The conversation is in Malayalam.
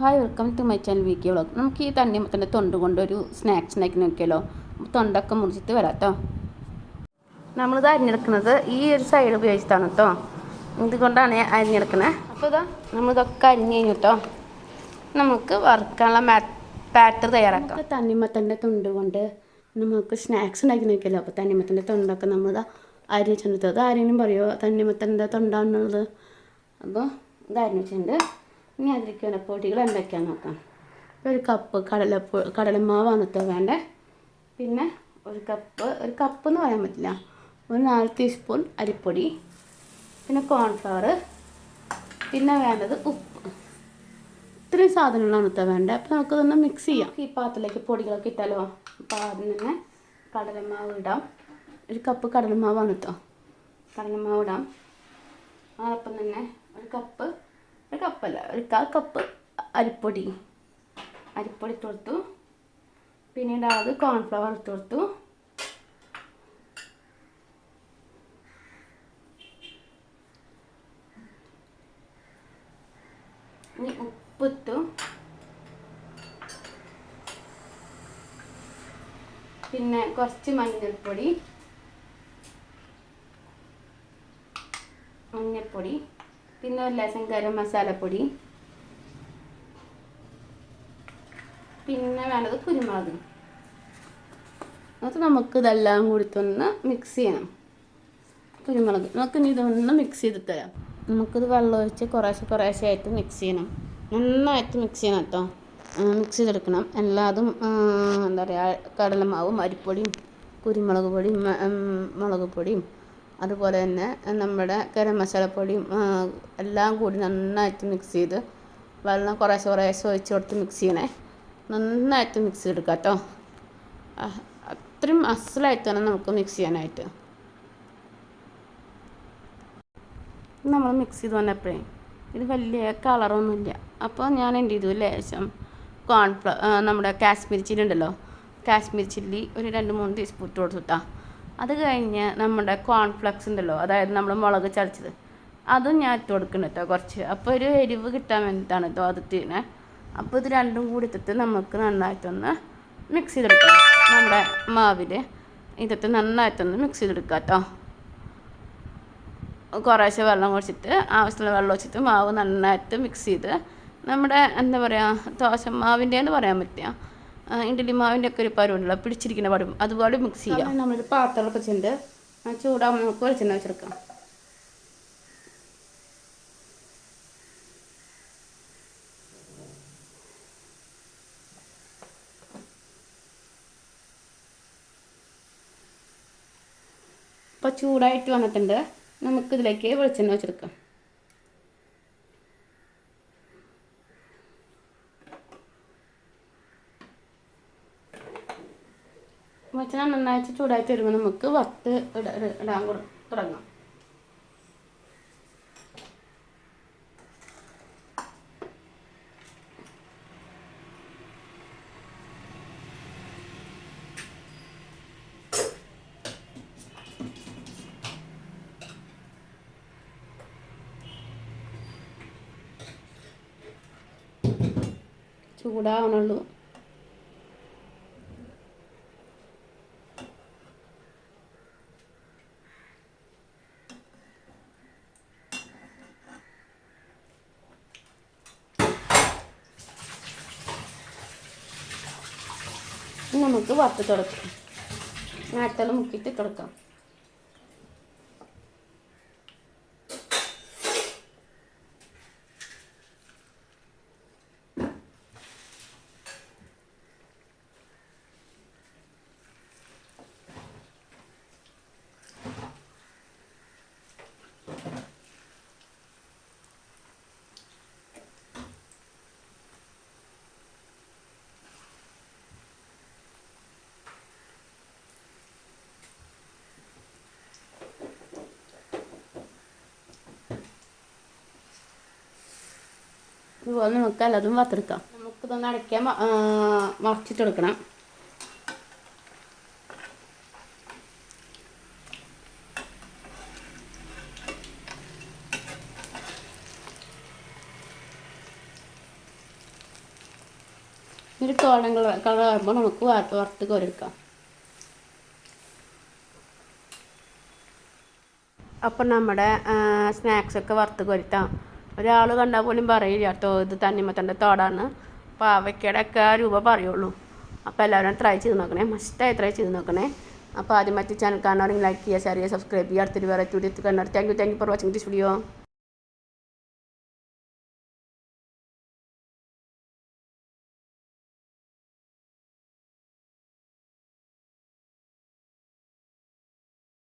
Hi welcome to my channel വീക്കിയ vlog നമുക്ക് ഈ തണ്ണിമത്തന്റെ തൊണ്ട് കൊണ്ടൊരു സ്നാക്സ് ഉണ്ടാക്കി നോക്കിയാലോ? തൊണ്ടൊക്കെ മുറിച്ചിട്ട് വരാം കേട്ടോ നമ്മളിത് അരിഞ്ഞെടുക്കുന്നത് ഈ ഒരു സൈഡ് ഉപയോഗിച്ചിട്ടാണ് കേട്ടോ ഇതുകൊണ്ടാണ് അരിഞ്ഞെടുക്കണേ. അപ്പോൾ ഇതാ നമ്മളിതൊക്കെ അരിഞ്ഞ് കഴിഞ്ഞു കേട്ടോ നമുക്ക് വറുക്കാനുള്ള മാ പാറ്റർ തയ്യാറാക്കാം. തണ്ണിമത്തന്റെ തൊണ്ട് കൊണ്ട് നമുക്ക് സ്നാക്സ് ഉണ്ടാക്കി നോക്കിയല്ലോ അപ്പോൾ തണ്ണിമത്തന്റെ തൊണ്ടൊക്കെ നമ്മൾ അരി വെച്ചിട്ടുണ്ട്. അത് ആരെങ്കിലും പറയുമോ തണ്ണിമത്തന്റെ തൊണ്ടാണെന്നുള്ളത് അപ്പോൾ ഇത് അരിഞ്ഞിട്ടുണ്ട് ഇനി അതിലേക്ക് പൊടികൾ എന്തൊക്കെയാ നോക്കാം. ഒരു കപ്പ് കടല കടലമാവ് കേട്ടോ വേണ്ടേ? പിന്നെ ഒരു കപ്പ് ഒരു കപ്പ് എന്ന് പറയാൻ പറ്റില്ല. ഒരു നാല് ടീസ്പൂൺ അരിപ്പൊടി പിന്നെ കോൺഫ്ലവർ പിന്നെ വേണ്ടത് ഉപ്പ്. ഇത്രയും സാധനങ്ങളാണ് ഇത്ത വേണ്ടത് അപ്പോൾ നമുക്കതൊന്ന് മിക്സ് ചെയ്യാം. ഈ പാത്രത്തിലേക്ക് പൊടികളൊക്കെ ഇട്ടാലോ? അപ്പോൾ ആദ്യം തന്നെ കടലമാവ് ഇടാം. ഒരു കപ്പ് കടലമാവാണ് കേട്ടോ. കടലമാവ് ഇടാം. അതോടൊപ്പം തന്നെ ഒരു കപ്പ് ഒരു കപ്പല്ല. ഒരു കാൽ കപ്പ് അരിപ്പൊടി. അരിപ്പൊടി ഇട്ട് കൊടുത്തു. പിന്നീട് അത് കോൺഫ്ലവർ ഇട്ട് കൊടുത്തു. ഇനി ഉപ്പിട്ടു പിന്നെ കുറച്ച് മഞ്ഞൾപ്പൊടി. മഞ്ഞൾപ്പൊടി. പിന്നെ ഒരു ലേശം ഗരം മസാലപ്പൊടി പിന്നെ വേണ്ടത് കുരുമുളക്. എന്നിട്ട് നമുക്ക് ഇതെല്ലാം കൂടിത്തൊന്ന് മിക്സ് ചെയ്യണം. കുരുമുളക്. നമുക്ക് ഇനി ഇതൊന്ന് മിക്സ് ചെയ്ത് തരാം. നമുക്കിത് വെള്ളം ഒഴിച്ച് കുറേശ്ശെ കുറേശ്ശെ ആയിട്ട് മിക്സ് ചെയ്യണം. നന്നായിട്ട് മിക്സ് ചെയ്യണം കേട്ടോ. മിക്സ് ചെയ്തെടുക്കണം. എല്ലാതും എന്താ പറയുക കടലമാവും അരിപ്പൊടിയും കുരുമുളക് പൊടിയും മുളക് പൊടിയും അതുപോലെ തന്നെ നമ്മുടെ ഗരം മസാലപ്പൊടിയും എല്ലാം കൂടി നന്നായിട്ട് മിക്സ് ചെയ്ത് വെള്ളം കുറേശ്ശെ കുറേശ്ശെ ഒഴിച്ച് കൊടുത്ത് മിക്സ് ചെയ്യണേ. നന്നായിട്ട് മിക്സ് ചെയ്തെടുക്കാം കേട്ടോ അത്രയും അസലായിട്ട് തന്നെ നമുക്ക് മിക്സ് ചെയ്യാനായിട്ട്. നമ്മൾ മിക്സ് ചെയ്ത് വന്നപ്പോഴേ ഇത് വലിയ കളറൊന്നുമില്ല അപ്പോൾ ഞാൻ എന്ത് ചെയ്തു? ലേശം കോൺഫ്ല നമ്മുടെ കാശ്മീരി ചില്ലി ഉണ്ടല്ലോ. കാശ്മീരി ചില്ലി ഒരു രണ്ട് മൂന്ന് ടീസ്പൂൺ ഇട്ട് കൊടുത്തുട്ടാ അത് കഴിഞ്ഞ് നമ്മുടെ കോൺഫ്ലക്സ് ഉണ്ടല്ലോ അതായത് നമ്മൾ മുളക് ചതച്ചത്. അതും ഞാൻ ഇട്ട് കൊടുക്കണം കേട്ടോ കുറച്ച്. അപ്പോൾ ഒരു എരിവ് കിട്ടാൻ വേണ്ടിയിട്ടാണ് കേട്ടോ അപ്പോൾ ഇത് രണ്ടും കൂടി ഇട്ടിട്ട് നമുക്ക് നന്നായിട്ടൊന്ന് മിക്സ് ചെയ്തെടുക്കാം. നമ്മുടെ മാവിൽ ഇതിട്ട് നന്നായിട്ടൊന്ന് മിക്സ് ചെയ്തെടുക്കുക കേട്ടോ കുറേശ്ശെ വെള്ളം ഒഴിച്ചിട്ട് ആവശ്യമുള്ള വെള്ളം ഒഴിച്ചിട്ട് മാവ് നന്നായിട്ട് മിക്സ് ചെയ്ത് നമ്മുടെ എന്താ പറയുക ദോശമാവിന്റെ എന്ന് പറയാൻ പറ്റുക ഇഡ്ഡലി മാവിന്റെ ഒക്കെ ഒരു പരുവുണ്ടല്ലോ പിടിച്ചിരിക്കുന്ന പരുവം. അതുപോലെ മിക്സ് ചെയ്യാം. നമ്മൾ പാത്രം വെച്ചിട്ടുണ്ട് ചൂടാകുമ്പോൾ നമുക്ക് വെളിച്ചെണ്ണ വെച്ചെടുക്കാം ചൂടായിട്ട് വന്നിട്ടുണ്ട്. നമുക്കിതിലേക്ക് വെളിച്ചെണ്ണ വെച്ചെടുക്കാം വെളിച്ചെണ്ണ നന്നായിട്ട് ചൂടായിട്ട് വരുമ്പോൾ നമുക്ക് വറുത്ത് ഇടാൻ തുടങ്ങാം. ചൂടാവണുള്ളൂ. നമുക്ക് വറുത്ത് തുടക്കാം. നാറ്റൽ മുക്കിയിട്ട് തുടക്കാം. ഇതുപോലെ നമുക്ക് എല്ലാതും വറുത്തെടുക്കാം. നമുക്കിതൊന്ന് അടയ്ക്കാൻ മറച്ചിട്ടെടുക്കണം ഒരു ഗോൾഡൻ കളർ കളർ ആകുമ്പോൾ നമുക്ക് വറുത്ത് കോരെടുക്കാം അപ്പം നമ്മുടെ സ്നാക്സ് ഒക്കെ വറുത്ത് കോരിട്ടാം? ഒരാൾ കണ്ടാൽ പോലും പറയില്ല. കേട്ടോ ഇത് തന്നിമത്തന്റെ തോടാണ്. പാവയ്ക്കയുടെ ഒക്കെ ആ രൂപ പറയുള്ളൂ. അപ്പോൾ എല്ലാവരും ട്രൈ ചെയ്ത് നോക്കണേ. മസ്റ്റായി ട്രൈ ചെയ്ത് നോക്കണേ. അപ്പോൾ ആദ്യം മറ്റേ ചാനൽ കാണാണെങ്കിൽ ലൈക്ക് ചെയ്യുക ഷെയർ ചെയ്യുക സബ്സ്ക്രൈബ് ചെയ്യുക. അടുത്തൊരു വെറൈറ്റി വീഡിയോ കണ്ടു thank you thank you for watching this video